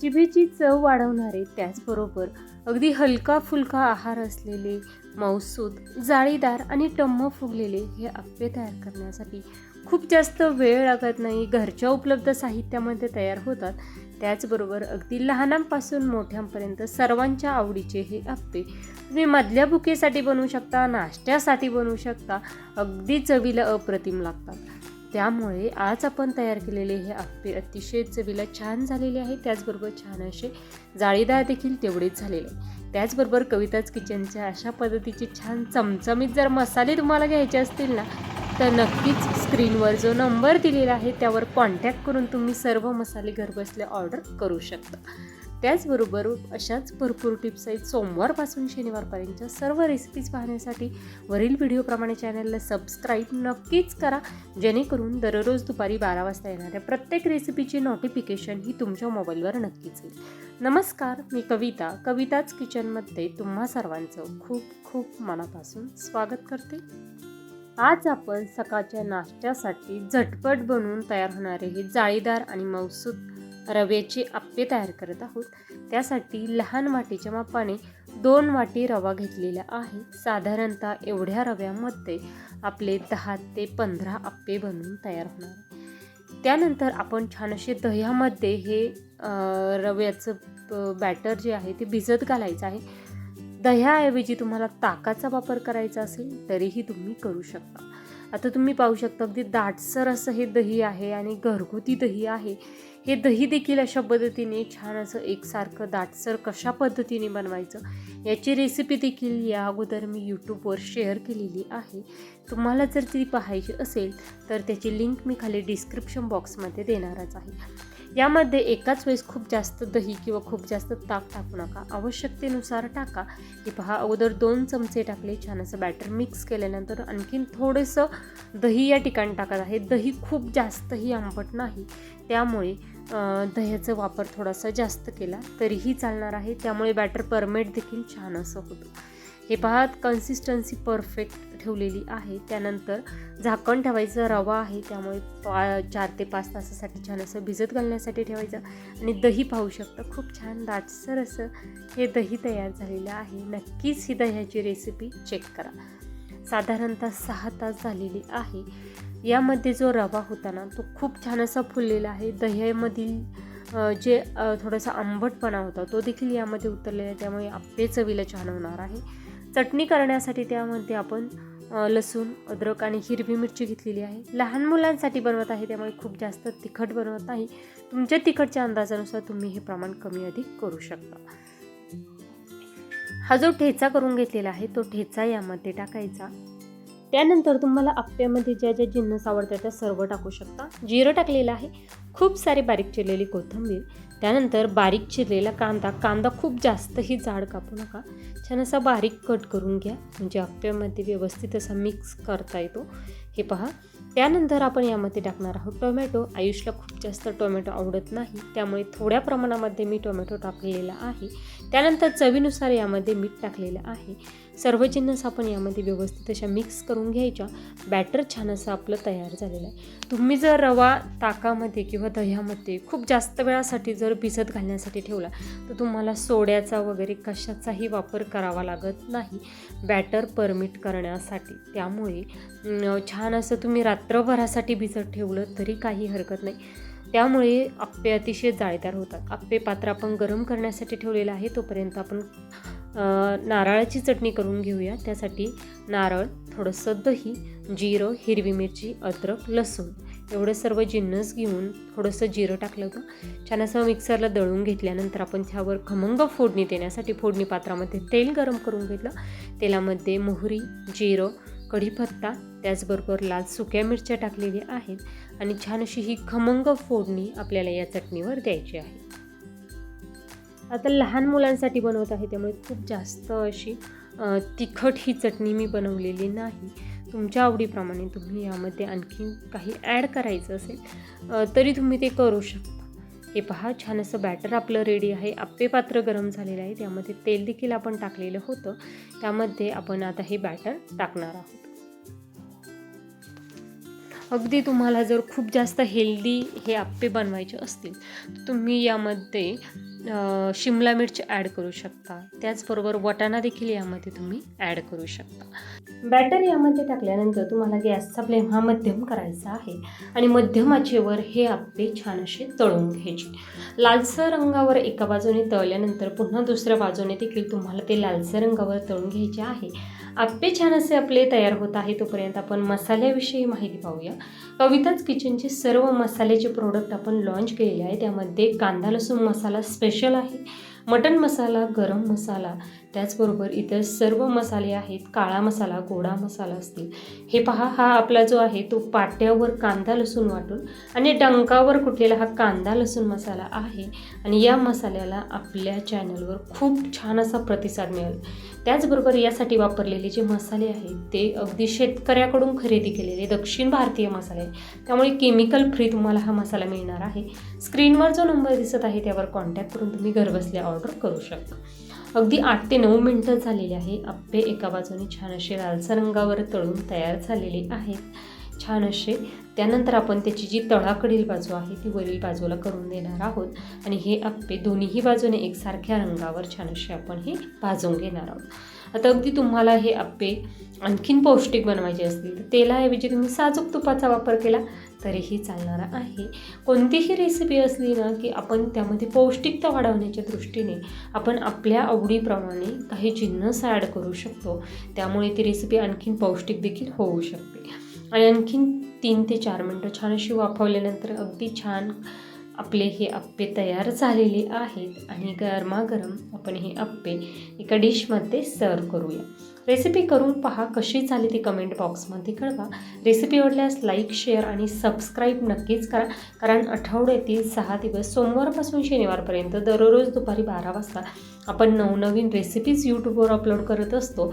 जिभेची चव वाढवणारे त्याचबरोबर अगदी हलका फुलका आहार असलेले मौसूद जाळीदार आणि टम्म फुगलेले हे आप्पे तयार करण्यासाठी खूप जास्त वेळ लागत नाही. घरच्या उपलब्ध साहित्यामध्ये तयार होतात. त्याचबरोबर अगदी लहानांपासून मोठ्यांपर्यंत सर्वांच्या आवडीचे हे आप्पे तुम्ही मधल्या भुकेसाठी बनवू शकता नाश्त्यासाठी बनवू शकता. अगदी चवीला अप्रतिम लागतात. त्यामुळे आज आपण तयार केलेले हे आप्पे अतिशय चवीला छान झालेले आहे. त्याचबरोबर छान असे जाळीदार देखील तेवढेच झालेले. आहे त्याचबरोबर कविताच किचनच्या अशा पद्धतीचे छान चमचमीत जर मसाले तुम्हाला घ्यायचे असतील ना तर नक्कीच स्क्रीनवर जो नंबर दिलेला आहे त्यावर कॉन्टॅक्ट करून तुम्ही सर्व मसाले घरबसल्या ऑर्डर करू शकता. त्याचबरोबर अशाच भरपूर टिप्स आहेत. सोमवारपासून शनिवारपर्यंतच्या सर्व रेसिपीज पाहण्यासाठी वरील व्हिडिओप्रमाणे चॅनलला सबस्क्राईब नक्कीच करा. जेणेकरून दररोज दुपारी बारा वाजता येणाऱ्या प्रत्येक रेसिपीची नोटिफिकेशन ही तुमच्या मोबाईलवर नक्कीच येईल. नमस्कार मी कविता. कविताच किचनमध्ये तुम्हा सर्वांचं खूप खूप मनापासून स्वागत करते. आज आपण सकाळच्या नाश्त्यासाठी झटपट बनवून तयार होणारे हे जाळीदार आणि मौसूद रव्याचे आप्पे तयार करत आहोत. त्यासाठी लहान वाटीच्या मापाने दोन वाटी रवा घेतलेला आहे. साधारणतः एवढ्या रव्यामध्ये आपले दहा ते पंधरा आप्पे बनवून तयार होणार त्यानंतर आपण छान असे दह्यामध्ये हे रव्याचं बॅटर जे आहे ते भिजत घालायचं आहे. दह्याऐवजी तुम्हाला ताकाचा वापर करायचा असेल तरीही तुम्ही करू शकता. आता तुम्ही पाहू शकता अगदी दाटसर असं हे दही आहे आणि घरगुती दही आहे. हे दही देखील अशा पद्धतीने छान असं एकसारखं दाटसर कशा पद्धतीने बनवायचं याची रेसिपी देखील या अगोदर मी यूट्यूबवर शेअर केलेली आहे. तुम्हाला जर ती पाहायची असेल तर त्याची लिंक मी खाली डिस्क्रिप्शन बॉक्समध्ये देणारच आहे. यामध्ये एकाच वेळेस खूप जास्त दही किंवा खूप जास्त ताक टाकू नका. आवश्यकतेनुसार टाका. हे पहा अगोदर दोन चमचे टाकले छान असं बॅटर मिक्स केल्यानंतर आणखीन थोडंसं दही या ठिकाणी टाकत आहे. दही खूप जास्तही आंबट नाही. त्यामुळे दह्याचा वापर थोडासा जास्त केला तरीही चालणार आहे. त्यामुळे बॅटर परमेट देखील छान असं होतं. हे पहा कन्सिस्टन्सी परफेक्ट ठेवलेली आहे. त्यानंतर झाकण ठेवायचं रवा आहे त्यामुळे पा चार ते पाच तासासाठी छान असं भिजत घालण्यासाठी ठेवायचं. आणि दही पाहू शकतं खूप छान दाटसर असं हे दही तयार झालेलं आहे. नक्कीच ही दह्याची रेसिपी चेक करा. साधारणतः सहा तास झालेली आहे. यामध्ये जो रवा होता ना तो खूप छान असा फुललेला आहे. दह्यामधील जे थोडासा आंबटपणा होता तो देखील यामध्ये उतरलेला आहे. त्यामुळे आप्पे चवीला छान होणार आहे. चटणी करण्यासाठी त्यामध्ये आपण लसूण अद्रक आणि हिरवी मिरची घेतलेली आहे. लहान मुलांसाठी बनवत आहे त्यामुळे खूप जास्त तिखट बनवत नाही. तुमच्या तिखटच्या अंदाजानुसार तुम्ही हे प्रमाण कमी अधिक करू शकता. हा जो ठेचा करून घेतलेला आहे तो ठेचा यामध्ये टाकायचा. त्यानंतर तुम्हाला आप्प्यामध्ये ज्या ज्या जिन्नस आवडतात त्या सर्व टाकू शकता. जिरं टाकलेलं आहे. खूप सारी बारीक चिरलेली कोथिंबीर त्यानंतर बारीक चिरलेला कांदा. कांदा खूप जास्तही जाड कापू नका. छान असा बारीक कट करून घ्या. म्हणजे आप्प्यामध्ये व्यवस्थित असा मिक्स करता येतो. हे पहा. त्यानंतर आपण यामध्ये टाकणार आहोत टोमॅटो. आयुषला खूप जास्त टोमॅटो आवडत नाही. त्यामुळे थोड्या प्रमाणामध्ये मी टोमॅटो टाकलेला आहे. त्यानंतर चवीनुसार यामध्ये मीठ टाकलेलं आहे. सर्व जिन्नस आपण यामध्ये व्यवस्थित अशा मिक्स करून घ्यायच्या. बॅटर छान असं आपलं तयार झालेलं आहे. तुम्ही जर रवा ताकामध्ये किंवा दह्यामध्ये खूप जास्त वेळासाठी जर भिजत घालण्यासाठी ठेवला तर तुम्हाला सोड्याचा वगैरे कशाचाही वापर करावा लागत नाही. बॅटर परमिट करण्यासाठी. त्यामुळे छान असं तुम्ही रात्रभरासाठी भिजत ठेवलं तरी काही हरकत नाही. त्यामुळे आप्पे अतिशय जाळीदार होतात. आप्पे पात्र आपण गरम करण्यासाठी ठेवलेलं आहे तोपर्यंत आपण नारळाची चटणी करून घेऊया. त्यासाठी नारळ थोडंसं दही जिरं हिरवी मिरची अद्रक लसूण एवढं सर्व जिन्नस घेऊन थोडंसं जिरं टाकलं होतं. छान असं मिक्सरला दळून घेतल्यानंतर आपण त्यावर खमंग फोडणी देण्यासाठी फोडणी पात्रामध्ये तेल गरम करून घेतलं. तेलामध्ये मोहरी जिरं कढीपत्ता त्याचबरोबर लाल सुक्या मिरच्या टाकलेल्या आहेत आणि छान अशी ही खमंग फोडणी आपल्याला या चटणीवर द्यायची आहे. आता लहान मुलांसाठी बनवत आहे त्यामुळे खूप जास्त अशी तिखट ही चटणी मी बनवलेली नाही. तुमच्या आवडीप्रमाणे तुम्ही यामध्ये आणखी काही ॲड करायचं असेल तरी तुम्ही ते करू शकता. हे पहा छान असं बॅटर आपलं रेडी आहे. आप्पे पात्र गरम झालेलं आहे. त्यामध्ये तेल देखील आपण टाकलेलं होतं. त्यामध्ये आपण आता हे बॅटर टाकणार आहोत. अगदी तुम्हाला जर खूप जास्त हेल्दी हे आप्पे बनवायचे असतील तर तुम्ही यामध्ये शिमला मिरची ॲड करू शकता. त्याचबरोबर वटाणा देखील यामध्ये तुम्ही ॲड करू शकता. बॅटर यामध्ये टाकल्यानंतर तुम्हाला गॅसचा फ्लेम हा मध्यम करायचा आहे. आणि मध्यम आचेवर हे आप्पे छान असे तळून घ्यायचे. लालसर रंगावर एका बाजूने तळल्यानंतर पुन्हा दुसऱ्या बाजूने देखील तुम्हाला ते लालसर रंगावर तळून घ्यायचे आहे. आप्पे छान असे आपले तयार होत आहे तोपर्यंत आपण मसाल्याविषयी माहिती पाहूया. कविताच किचनचे सर्व मसाल्याचे प्रोडक्ट आपण लॉन्च केलेले आहे. त्यामध्ये कांदा लसूण मसाला स्पेशल स्पेशल आहे. मटन मसाला गरम मसाला त्याचबरोबर इतर सर्व मसाले आहेत काळा मसाला गोडा मसाला असतील. हे पहा हा आपला जो आहे तो पाट्यावर कांदा लसूण वाटून आणि डंकावर कुटलेला हा कांदा लसूण मसाला आहे आणि या मसाल्याला आपल्या चॅनलवर खूप छान असा प्रतिसाद मिळेल. त्याचबरोबर यासाठी वापरलेले जे मसाले आहेत ते अगदी शेतकऱ्याकडून खरेदी केलेले दक्षिण भारतीय मसाले आहेत. त्यामुळे केमिकल फ्री तुम्हाला हा मसाला मिळणार आहे. स्क्रीनवर जो नंबर दिसत आहे त्यावर कॉन्टॅक्ट करून तुम्ही घरबसल्या ऑर्डर करू शकता. अगदी आठ ते नऊ मिनटं झालेली आहे. आप्पे एका बाजूने छान असे लालसर रंगावर तळून तयार झालेले आहेत. छान असे त्यानंतर आपण त्याची जी तळाकडील बाजू आहे ती वरील बाजूला करून देणार आहोत. आणि हे आप्पे दोन्हीही बाजूने एकसारख्या रंगावर छान असे आपण हे भाजून घेणार आहोत. आता अगदी तुम्हाला हे आप्पे आणखीन पौष्टिक बनवायचे असतील तर तेलाऐवजी तुम्ही साजूक तुपाचा वापर केला तरीही चालणारा आहे. कोणतीही रेसिपी असली ना की आपण त्यामध्ये पौष्टिकता वाढवण्याच्या दृष्टीने आपण आपल्या आवडीप्रमाणे काही जिन्नस ॲड करू शकतो. त्यामुळे ती रेसिपी आणखीन पौष्टिक देखील होऊ शकते. आणि आणखीन तीन ते चार मिनटं छान अशी वाफवल्यानंतर अगदी छान आपले हे अप्पे तयार झालेले आहेत आणि गरमागरम आपण हे अप्पे एका डिशमध्ये सर्व करूया. रेसिपी करून पहा कशी झाली ती कमेंट बॉक्समध्ये कळवा. रेसिपी आवडल्यास लाईक शेअर आणि सबस्क्राईब नक्कीच करा. कारण आठवड्यातील सहा दिवस सोमवारपासून शनिवारपर्यंत दररोज दुपारी बारा वाजता आपण नवनवीन रेसिपीज यूट्यूबवर अपलोड करत असतो.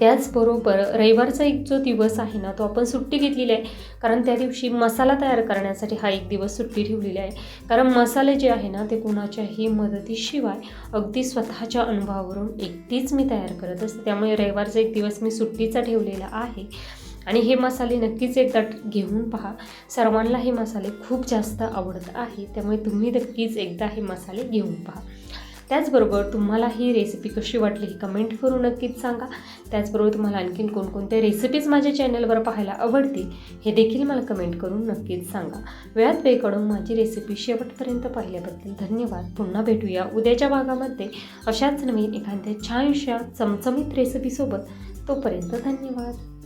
त्याचबरोबर रविवारचा एक जो दिवस आहे ना तो आपण सुट्टी घेतलेली आहे. कारण त्या दिवशी मसाला तयार करण्यासाठी हा एक दिवस सुट्टी ठेवलेली आहे. कारण मसाले जे आहे ना ते कुणाच्याही मदतीशिवाय अगदी स्वतःच्या अनुभवावरून एकटीच मी तयार करत असते. त्यामुळे रविवारचा एक दिवस मी सुट्टीचा ठेवलेला आहे. आणि हे मसाले नक्कीच एकदा घेऊन पहा. सर्वांना हे मसाले खूप जास्त आवडत आहे. त्यामुळे तुम्ही नक्कीच एकदा हे मसाले घेऊन पहा. त्याचबरोबर तुम्हाला ही रेसिपी कशी वाटली ही कमेंट करून नक्कीच सांगा. त्याचबरोबर तुम्हाला आणखीन कोणकोणत्या रेसिपीज माझ्या चॅनलवर पाहायला आवडतील हे देखील मला कमेंट करून नक्कीच सांगा. वेळात वेळ माझी रेसिपी शेवटपर्यंत पाहिल्याबद्दल धन्यवाद. पुन्हा भेटूया उद्याच्या भागामध्ये. अशाच नवीन एखाद्या छानशा चमचमीत रेसिपीसोबत तोपर्यंत धन्यवाद.